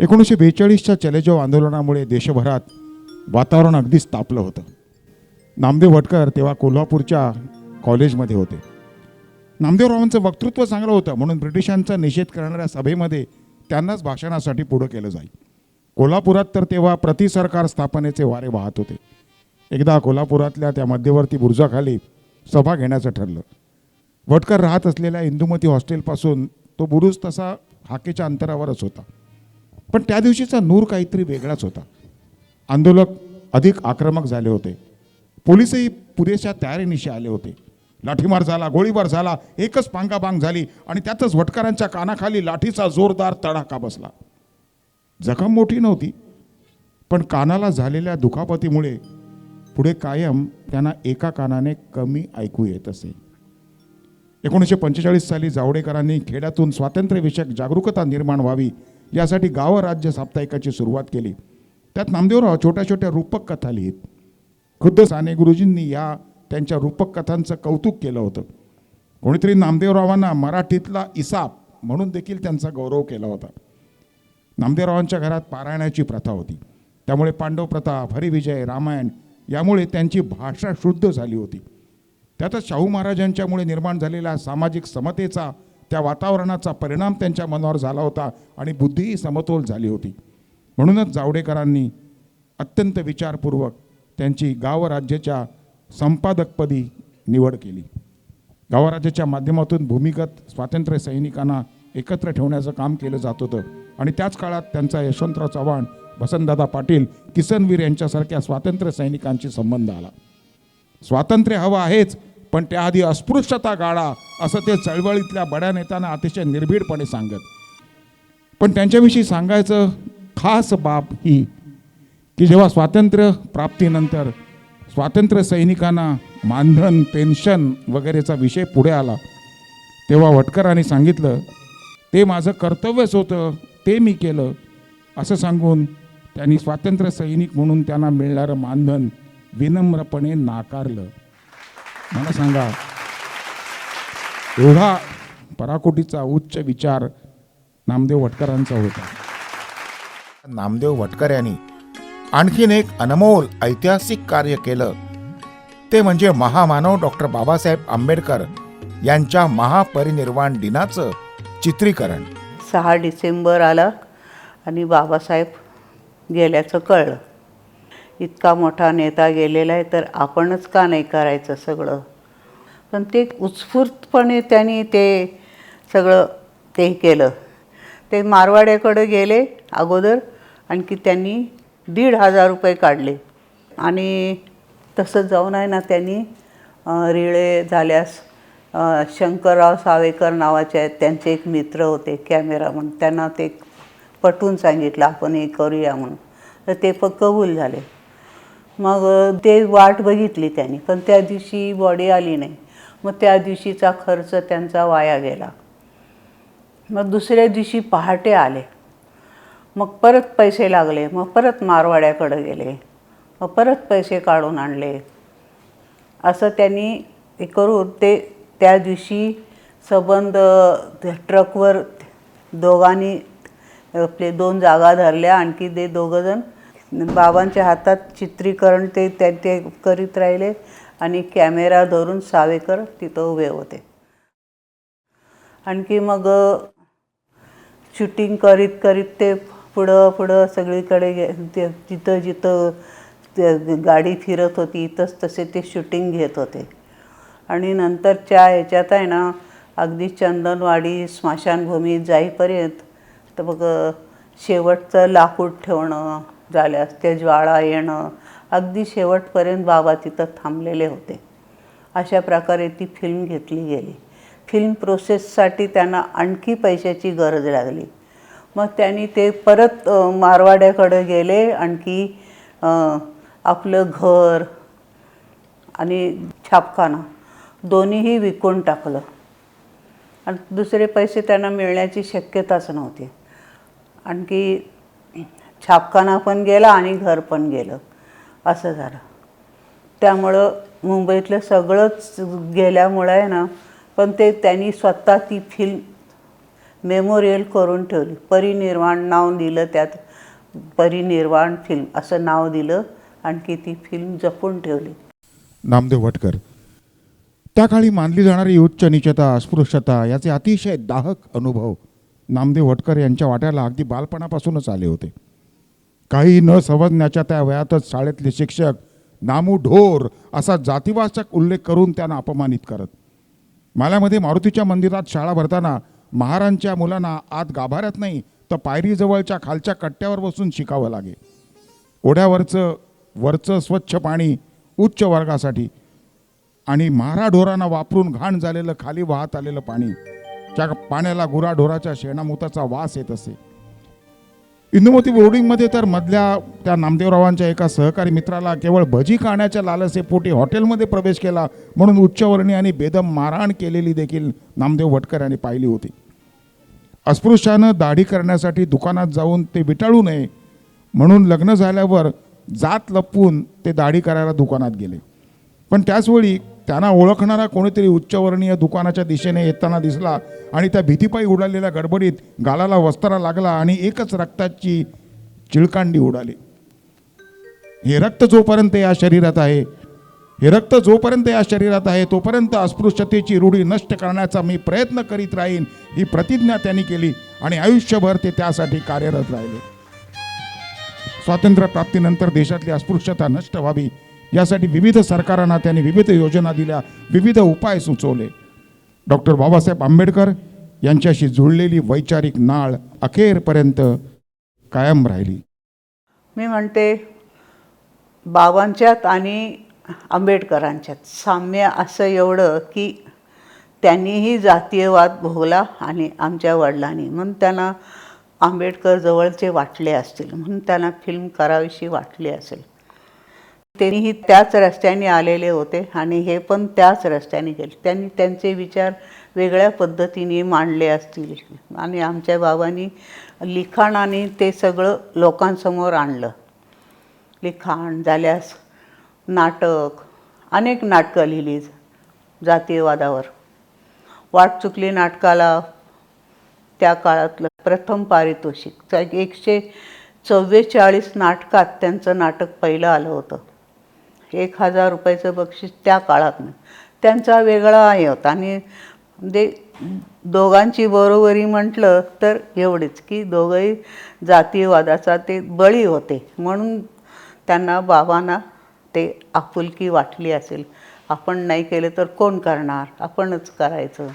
एकोणीसशे बेचाळीसच्या चलेजाव आंदोलनामुळे देशभरात वातावरण अगदीच तापलं होतं. नामदेव भटकर तेव्हा कोल्हापूरच्या कॉलेजमध्ये होते. नामदेवरावांचं वक्तृत्व चांगलं होतं म्हणून ब्रिटिशांचा निषेध करणाऱ्या सभेमध्ये त्यांनाच भाषणासाठी पुढं केलं जाईल. कोल्हापुरात तर तेव्हा प्रतिसरकार स्थापनेचे वारे वाहत होते. एकदा कोल्हापुरातल्या त्या मध्यवर्ती बुरुजाखाली सभा घेण्याचं ठरलं. भटकर राहत असलेल्या इंदुमती हॉस्टेलपासून तो बुरुज तसा हाकेच्या अंतरावरच होता. पण त्या दिवशीचा नूर काहीतरी वेगळाच होता. आंदोलक अधिक आक्रमक झाले होते. पोलिसही पुरेशा तयारीनिशी आले होते. लाठीमार झाला गोळीबार झाला एकच पांगाबांग झाली आणि त्यातच भटकरांच्या कानाखाली लाठीचा जोरदार तडाखा बसला. जखम मोठी नव्हती पण कानाला झालेल्या दुखापतीमुळे पुढे कायम त्यांना एका कानाने कमी ऐकू येत असे. एकोणीसशे पंचेचाळीस साली जावडेकरांनी खेड्यातून स्वातंत्र्यविषयक जागरूकता निर्माण व्हावी यासाठी गावं राज्य साप्ताहिकाची सुरुवात केली. त्यात नामदेवराव छोट्या छोट्या रूपक कथा लिहित. खुद्द साने गुरुजींनी या त्यांच्या रूपक कथांचं कौतुक केलं होतं. कोणीतरी नामदेवरावांना मराठीतला इसाप म्हणून देखील त्यांचा गौरव केला होता. नामदेवरावांच्या घरात पारायणाची प्रथा होती. त्यामुळे पांडव प्रताप हरिविजय रामायण यामुळे त्यांची भाषा शुद्ध झाली होती. त्यातच शाहू महाराजांच्यामुळे निर्माण झालेला सामाजिक समतेचा त्या वातावरणाचा परिणाम त्यांच्या मनावर झाला होता आणि बुद्धीही समतोल झाली होती. म्हणूनच जावडेकरांनी अत्यंत विचारपूर्वक त्यांची गावराज्याच्या संपादकपदी निवड केली. गावराज्याच्या माध्यमातून भूमिगत स्वातंत्र्य सैनिकांना एकत्र ठेवण्याचं काम केलं जात होतं आणि त्याच काळात त्यांचा यशवंतराव चव्हाण वसंतदादा पाटील किसनवीर यांच्यासारख्या स्वातंत्र्य सैनिकांशी संबंध आला. स्वातंत्र्य हवं आहेच पण त्याआधी अस्पृश्यता गाळा असं ते चळवळीतल्या बड्या नेत्यांना अतिशय निर्भीडपणे सांगत. पण त्यांच्याविषयी सांगायचं खास बाब ही की जेव्हा स्वातंत्र्य प्राप्तीनंतर स्वातंत्र्य सैनिकांना मानधन पेन्शन वगैरेचा विषय पुढे आला तेव्हा वटकरांनी सांगितलं ते माझं कर्तव्यच होतं ते मी केलं असं सांगून त्यांनी स्वातंत्र्य सैनिक म्हणून त्यांना मिळणारं मानधन विनम्रपणे नाकारलं. मला सांगा. एवढा पराकोटीचा उच्च विचार नामदेव वटकरांचा होता. नामदेव भटकर यांनी आणखीन एक अनमोल ऐतिहासिक कार्य केलं. ते म्हणजे महामानव डॉक्टर बाबासाहेब आंबेडकर यांच्या महापरिनिर्वाण दिनाचं चित्रीकरण. सहा डिसेंबर आला आणि बाबासाहेब गेल्याचं कळलं. इतका मोठा नेता गेलेला आहे तर आपणच का नाही करायचं सगळं? पण ते उत्स्फूर्तपणे त्यांनी ते सगळं ते केलं. ते मारवाड्याकडे गेले अगोदर आणखी त्यांनी दीड हजार रुपये काढले. आणि तसं जाऊन आहे ना त्यांनी रिळे झाल्यास शंकरराव सावेकर नावाचे आहेत त्यांचे एक मित्र होते कॅमेरा म्हणून त्यांना ते पटवून सांगितलं आपण हे करूया म्हणून. तर ते पण कबूल झाले. मग ते वाट बघितली त्यांनी पण त्या दिवशी बॉडी आली नाही. मग त्या दिवशीचा खर्च त्यांचा वाया गेला. मग दुसऱ्या दिवशी पहाटे आले. मग परत पैसे लागले मग परत मारवाड्याकडे गेले मग परत पैसे काढून आणले. असं त्यांनी हे करून ते त्या दिवशी सबंध ट्रकवर दोघांनी आपले दोन जागा धरल्या आणखी ते दोघंजण बाबांच्या हातात चित्रीकरण ते त्या ते करीत राहिले आणि कॅमेरा धरून सावेकर तिथं उभे होते. आणखी मग शूटिंग करीत करीत ते पुढं पुढं सगळीकडे गे ते जिथं जिथं ते गाडी फिरत होती इथंच तसे ते शूटिंग घेत होते. आणि नंतरच्या ह्याच्यात आहे ना अगदी चंदनवाडी स्मशानभूमी जाईपर्यंत तर मग शेवटचं लाकूड ठेवणं झाल्यास ते ज्वाळा येणं अगदी शेवटपर्यंत बाबा तिथं थांबलेले होते. अशा प्रकारे ती फिल्म घेतली गेली. फिल्म प्रोसेससाठी त्यांना आणखी पैशाची गरज लागली. मग त्यांनी ते परत मारवाड्याकडे गेले. आणखी आपलं घर आणि छापखाना दोन्हीही विकून टाकलं. आणि दुसरे पैसे त्यांना मिळण्याची शक्यताच नव्हती. आणखी छापखाना पण गेला आणि घर पण गेलं. असं झालं. त्यामुळं मुंबईतलं सगळंच गेल्यामुळं आहे ना पण ते त्यांनी स्वतः ती फिल्म मेमोरियल करून ठेवली. परिनिर्वाण नाव दिलं त्यात. परिनिर्वाण फिल्म असं नाव दिलं आणखी ती फिल्म जपून ठेवली. नामदेव भटकर त्या काळी मानली जाणारी उच्च निचता अस्पृश्यता याचे अतिशय दाहक अनुभव नामदेव वटकर यांच्या वाट्याला अगदी बालपणापासूनच आले होते. काही न समजण्याच्या त्या वयातच शाळेतले शिक्षक नामू ढोर असा जातीवाचक उल्लेख करून त्यांना अपमानित करत. माल्यामध्ये मारुतीच्या मंदिरात शाळा भरताना महारांच्या मुलांना आत गाभाऱ्यात नाही तर पायरीजवळच्या खालच्या कट्ट्यावर बसून शिकावं लागे. ओढ्यावरचं वरचं स्वच्छ पाणी उच्च वर्गासाठी आणि म्हाराढोरांना वापरून घाण झालेलं खाली वाहत आलेलं पाणी त्या पाण्याला गुराढोराच्या शेणामुताचा वास येत असे. इंदुमती बोर्डिंगमध्ये तर मधल्या त्या नामदेवरावांच्या एका सहकारी मित्राला केवळ भजी खाण्याच्या लालसेपोटी हॉटेलमध्ये प्रवेश केला म्हणून उच्चवर्णी आणि बेदम मारहाण केलेली देखील नामदेव भटकर यांनी पाहिली होती. अस्पृश्यानं दाढी करण्यासाठी दुकानात जाऊन ते विटाळू नये म्हणून लग्न झाल्यावर जात लपवून ते दाढी करायला दुकानात गेले. पण त्याचवेळी त्यांना ओळखणारा कोणीतरी उच्चवर्णीय दुकानाच्या दिशेने येताना दिसला आणि त्या भीतीपायी उडालेल्या गडबडीत गालाला वस्त्रा लागला आणि एकच रक्ताची चिळकांडी उडाली. हे रक्त जोपर्यंत या शरीरात आहे हे रक्त जोपर्यंत या शरीरात आहे तोपर्यंत अस्पृश्यतेची रूढी नष्ट करण्याचा मी प्रयत्न करीत राहीन ही प्रतिज्ञा त्यांनी केली आणि आयुष्यभर ते त्यासाठी कार्यरत राहिले. स्वातंत्र्यप्राप्तीनंतर देशातली अस्पृश्यता नष्ट व्हावी यासाठी विविध सरकारांना त्यांनी विविध योजना दिल्या विविध उपाय सुचवले. डॉक्टर बाबासाहेब आंबेडकर यांच्याशी जुळलेली वैचारिक नाळ अखेरपर्यंत कायम राहिली. मी म्हणते बाबांच्यात आणि आंबेडकरांच्यात साम्य असं एवढं की त्यांनीही जातीयवाद भोगला आणि आमच्या वडिलांनी. म्हणून त्यांना आंबेडकर जवळचे वाटले असतील म्हणून त्यांना फिल्म करावीशी वाटली असेल. त्यांनीही त्याच रस्त्याने आलेले होते आणि हे पण त्याच रस्त्याने गेले. त्यांनी त्यांचे विचार वेगळ्या पद्धतीने मांडले असतील. आणि आमच्या बाबांनी लिखाणाने ते सगळं लोकांसमोर आणलं. लिखाण झाल्यास नाटक अनेक नाटकं लिहिली जातीयवादावर. वाट चुकली नाटकाला त्या काळातलं प्रथम पारितोषिक. एकशे चव्वेचाळीस नाटकात त्यांचं नाटक पहिलं आलं होतं. म्हणजे एक हजार रुपयाचं बक्षीस त्या काळात त्यांचा वेगळा हे होता. आणि दे दोघांची बरोबरी म्हटलं तर एवढेच की दोघंही जातीयवादाचा ते बळी होते. म्हणून त्यांना बाबांना ते आपुलकी वाटली असेल. आपण नाही केलं तर कोण करणार? आपणच करायचं.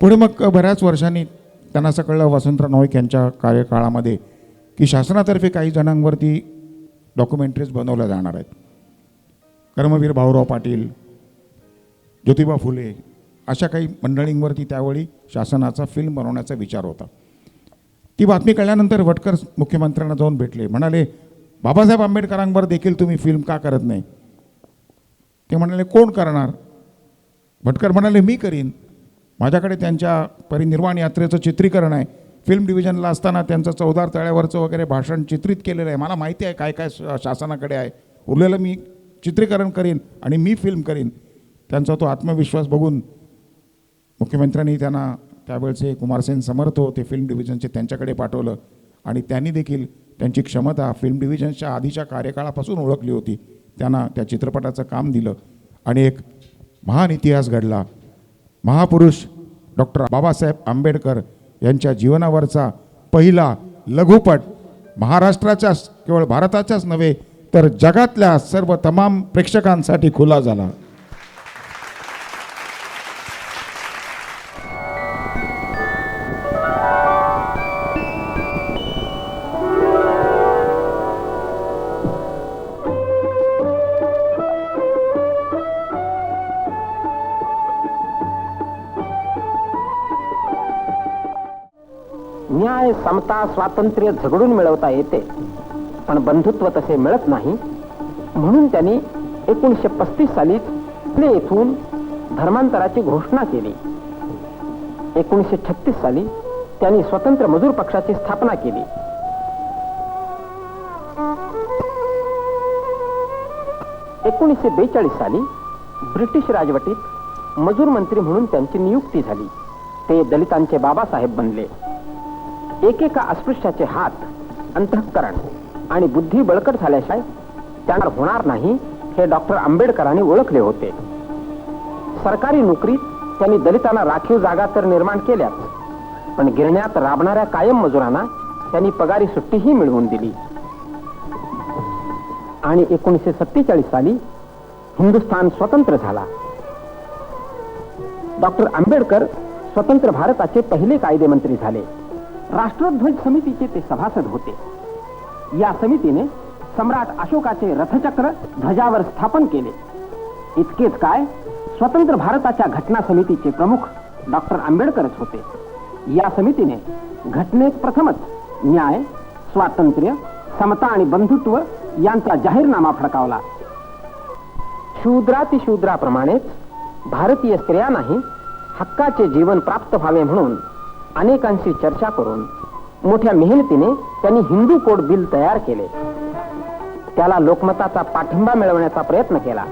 पुढे मग बऱ्याच वर्षांनी त्यांना असं कळलं वसंतराव नाईक यांच्या कार्यकाळामध्ये की शासनातर्फे काही जणांवरती डॉक्युमेंटरीज बनवल्या जाणार आहेत. कर्मवीर भाऊराव पाटील ज्योतिबा फुले अशा काही मंडळींवरती त्यावेळी शासनाचा फिल्म बनवण्याचा विचार होता. ती बातमी कळल्यानंतर वटकर मुख्यमंत्र्यांना जाऊन भेटले. म्हणाले बाबासाहेब आंबेडकरांवर देखील तुम्ही फिल्म का करत नाही? ते म्हणाले कोण करणार? भटकर म्हणाले मी करीन. माझ्याकडे त्यांच्या परिनिर्वाण यात्रेचं चित्रीकरण आहे. फिल्म डिव्हिजनला असताना त्यांचं चौदार तळ्यावरचं वगैरे भाषण चित्रित केलेलं आहे. मला माहिती आहे काय काय शासनाकडे आहे. उरलेलं मी चित्रीकरण करीन आणि मी फिल्म करीन. त्यांचा तो आत्मविश्वास बघून मुख्यमंत्र्यांनी त्यांना त्यावेळचे कुमारसेन समर्थ होते फिल्म डिव्हिजनचे त्यांच्याकडे पाठवलं. आणि त्यांनी देखील त्यांची क्षमता फिल्म डिव्हिजनच्या आधीच्या कार्यकाळापासून ओळखली होती. त्यांना त्या चित्रपटाचं काम दिलं. आणि एक महान इतिहास घडला. महापुरुष डॉक्टर बाबासाहेब आंबेडकर यांच्या जीवनावरचा पहिला लघुपट महाराष्ट्राच्याच केवळ भारताच्याच नव्हे तर जगातल्या सर्व तमाम प्रेक्षकांसाठी खुला झाला. न्याय समता स्वातंत्र्य झगडून मिळवता येते. पण बंधुत्व तसे मिळत नाही. म्हणून त्यांनी एकोणीसशे पस्तीस साली पुणे येथून धर्मांतराची घोषणा केली. एकोणीसशे छत्तीस साली त्यांनी स्वतंत्र मजूर पक्षाची स्थापना केली. एकोणीसशे बेचाळीस साली ब्रिटिश राजवटीत मजूर मंत्री म्हणून त्यांची नियुक्ती झाली. ते दलितांचे बाबासाहेब बनले. एकेका अस्पृश्याचे हात अंतःकरण आणि बुद्धी बळकट झाल्याशिवाय त्यांना होणार नाही हे डॉक्टर आंबेडकरांनी ओळखले होते. सरकारी नोकरीत त्यांनी दलितांना राखीव जागा तर निर्माण केल्याच पण गिरण्यात राबणाऱ्या कायम मजुरांना त्यांनी पगारी सुट्टीही मिळवून दिली. आणि एकोणीसशे सत्तेचाळीस साली हिंदुस्थान स्वतंत्र झाला. डॉक्टर आंबेडकर स्वतंत्र भारताचे पहिले कायदेमंत्री झाले. राष्ट्रध्वज समितीचे ते सभासद होते. या समितीने सम्राट अशोकाचे रथचक्र ध्वजावर स्थापन केले. इतकेच काय स्वतंत्र भारताच्या घटना समितीचे प्रमुख डॉक्टर आंबेडकरच होते. या समितीने घटनेत प्रथमच न्याय स्वातंत्र्य समता आणि बंधुत्व यांचा जाहीरनामा फडकावला. शूद्रातिशूद्राप्रमाणेच भारतीय स्त्रियांनाही हक्काचे जीवन प्राप्त व्हावे म्हणून अनेकांशी चर्चा करून मोठ्या मेहनतीने त्यांनी हिंदू कोड बिल तयार केले. त्याला लोकमताचा पाठिंबा मिळवण्याचा प्रयत्न केला.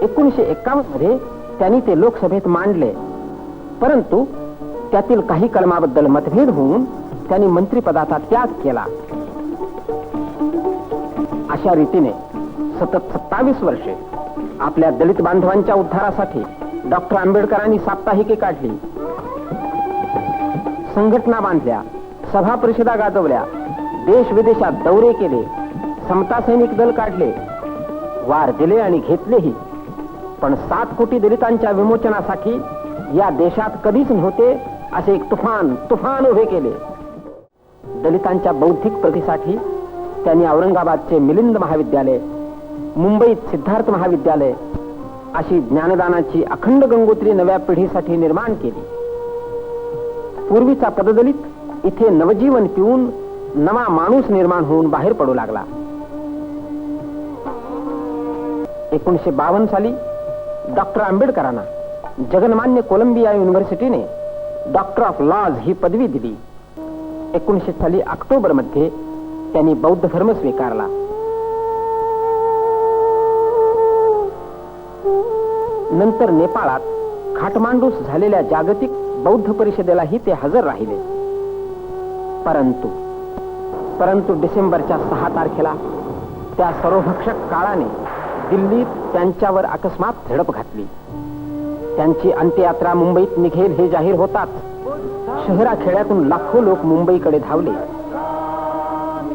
एकोणीशे एक्कावन्नमध्ये त्यांनी ते लोकसभेत मांडले. परंतु त्यातील काही कलमाबद्दल मतभेद होऊन त्यांनी मंत्रिपदाचा त्याग केला. अशा रीतीने सतत सत्तावीस वर्षे आपल्या दलित बांधवांच्या उद्धारासाठी डॉक्टर आंबेडकरांनी साप्ताहिके काढली. संघटना बांधल्या सभा परिषदा गाजवल्या देश विदेशात दौरे केले समता सैनिक दल काढले. वार दिले आणि घेतलेही. पण सात कोटी दलितांच्या विमोचनासाठी या देशात कधीच नव्हते असे एक तुफान तुफान उभे केले. दलितांच्या बौद्धिक प्रतीसाठी त्यांनी औरंगाबादचे मिलिंद महाविद्यालय मुंबईत सिद्धार्थ महाविद्यालय अशी ज्ञानदानाची अखंड गंगोत्री नव्या पिढीसाठी निर्माण केली. पूर्वीचा पददलित इथे नवजीवन पिऊन नवा माणूस निर्माण होऊन बाहेर पडू लागला. एकोणीशे बावन्न साली डॉक्टर आंबेडकरांना जगन्मान्य कोलंबिया युनिव्हर्सिटीने डॉक्टर ऑफ लॉज ही पदवी दिली. एकोणीशे साली ऑक्टोबरमध्ये त्यांनी बौद्ध धर्म स्वीकारला. नंतर नेपाळात खाटमांडूस झालेल्या जागतिक बौद्ध परिषदेलाही ते हजर राहिले. परंतु परंतु डिसेंबरच्या सहा तारखेला त्या सर्वभक्षक काळाने दिल्लीत त्यांच्यावर अकस्मात झडप घातली. त्यांची अंत्ययात्रा मुंबईत निघेल हे जाहीर होताच शहराखेड्यातून लाखो लोक मुंबईकडे धावले.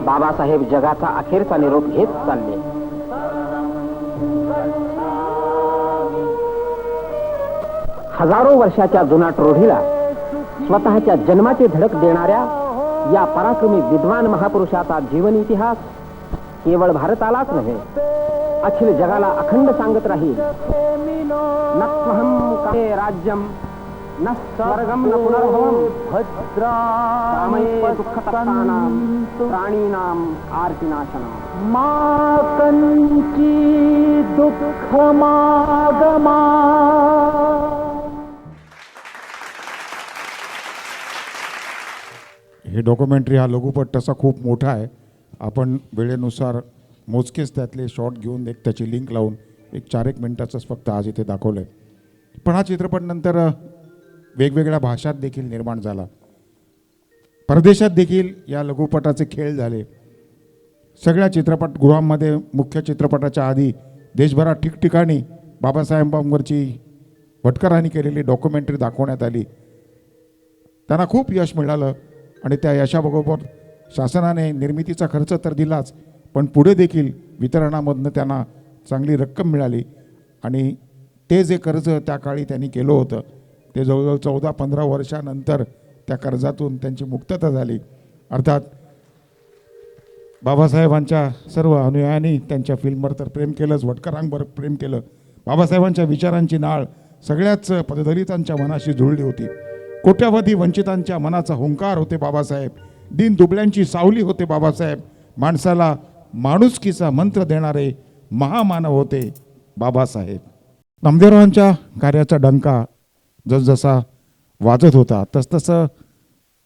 बाबासाहेब जगाचा अखेरचा निरोप घेत चालले. हजारो वर्षाच्या जुनाट रोढीला स्वतःच्या जन्माचे धडक देणाऱ्या या पराक्रमी विद्वान महापुरुषाचा जीवन इतिहास केवळ भारतालाच नव्हे अखिल जगाला अखंड सांगत राहील. राज्यम न स्वर्गम न पुनर्भवम रामये दुःखतप्तानां प्राणीनां आर्तिनाशनम् मा कंची दुःख हे डॉक्युमेंटरी हा लघुपट तसा खूप मोठा आहे. आपण वेळेनुसार मोजकेच त्यातले शॉर्ट घेऊन एक त्याची लिंक लावून एक चार एक मिनटाचंच फक्त आज इथे दाखवलं आहे पण हा चित्रपट नंतर वेगवेगळ्या भाषात देखील निर्माण झाला. परदेशात देखील या लघुपटाचे खेळ झाले. सगळ्या चित्रपटगृहांमध्ये मुख्य चित्रपटाच्या आधी देशभरात ठिकठिकाणी बाबासाहेबांवरची भटकरांनी केलेली डॉक्युमेंटरी दाखवण्यात आली. त्यांना खूप यश मिळालं. आणि त्या यशाबरोबर शासनाने निर्मितीचा खर्च तर दिलाच पण पुढे देखील वितरणामधनं त्यांना चांगली रक्कम मिळाली. आणि ते जे कर्ज त्या काळी त्यांनी केलं होतं ते जवळजवळ चौदा पंधरा वर्षानंतर त्या कर्जातून त्यांची मुक्तता झाली. अर्थात बाबासाहेबांच्या सर्व अनुयायांनी त्यांच्या फिल्मवर तर प्रेम केलंच वटकरांवर प्रेम केलं. बाबासाहेबांच्या विचारांची नाळ सगळ्याच पददलितांच्या मनाशी जुळली होती. कोट्यावधी वंचितांच्या मनाचा हुंकार होते बाबासाहेब. दिन दुबळ्यांची सावली होते बाबासाहेब. माणसाला माणुसकीचा मंत्र देणारे महामानव होते बाबासाहेब. नामदेवरावांच्या कार्याचा डंका जसजसा वाजत होता तसतसं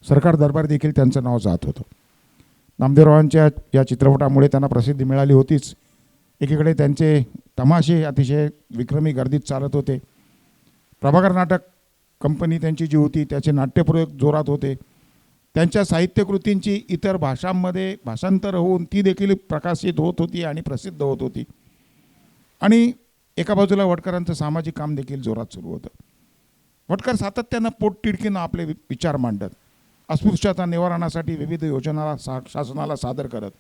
सरकार दरबार देखील त्यांचं नाव जात होतं. नामदेवरावांच्या या चित्रपटामुळे त्यांना प्रसिद्धी मिळाली होतीच. एकीकडे त्यांचे तमाशे अतिशय विक्रमी गर्दीत चालत होते. प्रभाकर नाटक कंपनी त्यांची जी होती त्याचे नाट्यप्रयोग जोरात होते. त्यांच्या साहित्यकृतींची इतर भाषांमध्ये भाषांतर होऊन ती देखील प्रकाशित होत होती आणि प्रसिद्ध होत होती. आणि एका बाजूला वडकरांचं सामाजिक काम देखील जोरात सुरू होतं. वडकर सातत्यानं पोटतिडकीनं आपले वि- विचार मांडत अस्पृश्यता निवारणासाठी विविध योजना सा शासनाला सादर करत.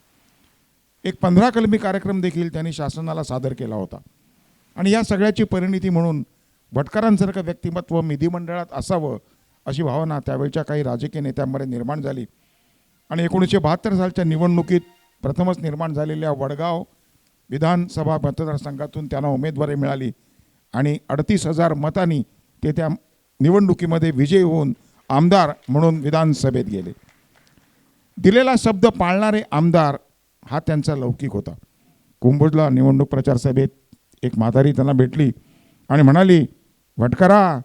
एक पंधरा कलमी कार्यक्रम देखील त्यांनी शासनाला सादर केला होता. आणि या सगळ्याची परिणिती म्हणून भटकरांसारखं व्यक्तिमत्व विधिमंडळात असावं अशी भावना त्यावेळच्या काही राजकीय नेत्यांमध्ये निर्माण झाली. आणि एकोणीसशे बहात्तर सालच्या निवडणुकीत प्रथमच निर्माण झालेल्या वडगाव विधानसभा मतदारसंघातून त्यांना उमेदवारी मिळाली. आणि अडतीस हजार मतांनी ते त्या निवडणुकीमध्ये विजयी होऊन आमदार म्हणून विधानसभेत गेले. दिलेला शब्द पाळणारे आमदार हा त्यांचा लौकिक होता. कुंभोजला निवडणूक प्रचार सभेत एक म्हातारी त्यांना भेटली आणि म्हणाली भटकरा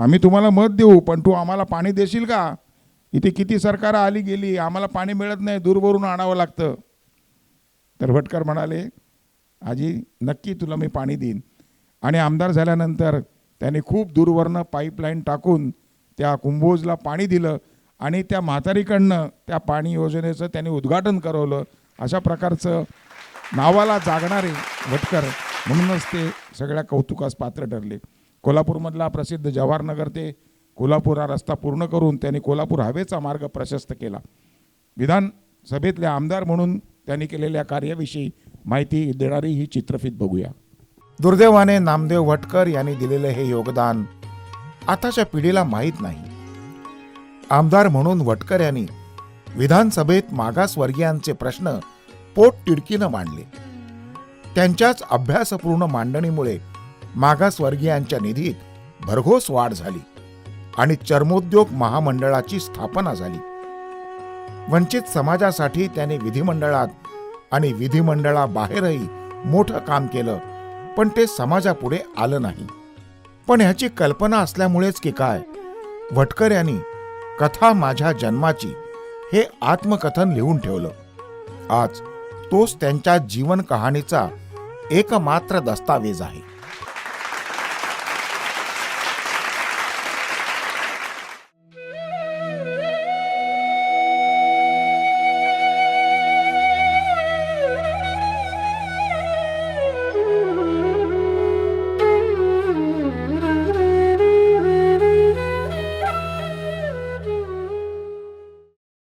आम्ही तुम्हाला मत देऊ पण तू आम्हाला पाणी देशील का? इथे किती सरकार आली गेली आम्हाला पाणी मिळत नाही दूरवरून आणावं लागतं. तर भटकर म्हणाले आजी नक्की तुला मी पाणी देईन. आणि आमदार झाल्यानंतर त्याने खूप दूरवरनं पाईपलाईन टाकून त्या कुंभोजला पाणी दिलं आणि त्या म्हातारीकडनं त्या पाणी योजनेचं त्यांनी उद्घाटन करवलं. अशा प्रकारचं नावाला जागणारे भटकर म्हणूनच ते सगळ्या कौतुकास पात्र ठरले. कोल्हापूरमधला प्रसिद्ध जवाहरनगर ते कोल्हापूर हा रस्ता पूर्ण करून त्यांनी कोल्हापूर हवेचा मार्ग प्रशस्त केला. विधानसभेतले आमदार म्हणून त्यांनी केलेल्या कार्याविषयी माहिती देणारी ही चित्रफित बघूया. दुर्दैवाने नामदेव भटकर यांनी दिलेलं हे योगदान आताच्या पिढीला माहीत नाही. आमदार म्हणून वटकर यांनी विधानसभेत मागासवर्गीयांचे प्रश्न पोट तिडकीनं मांडले. त्यांच्याच अभ्यासपूर्ण मांडणीमुळे मागासवर्गीयांच्या निधीत भरघोस वाढ झाली आणि चर्मोद्योग महामंडळाची स्थापना झाली. वंचित समाजासाठी त्याने विधिमंडळात आणि विधिमंडळाबाहेरही मोठं काम केलं पण ते समाजापुढे आलं नाही. पण ह्याची कल्पना असल्यामुळेच की काय? भटकर यांनी कथा माझ्या जन्माची हे आत्मकथन लिहून ठेवलं. आज तोच त्यांच्या जीवन कहाणीचा एकमात्र दस्तावेज आहे.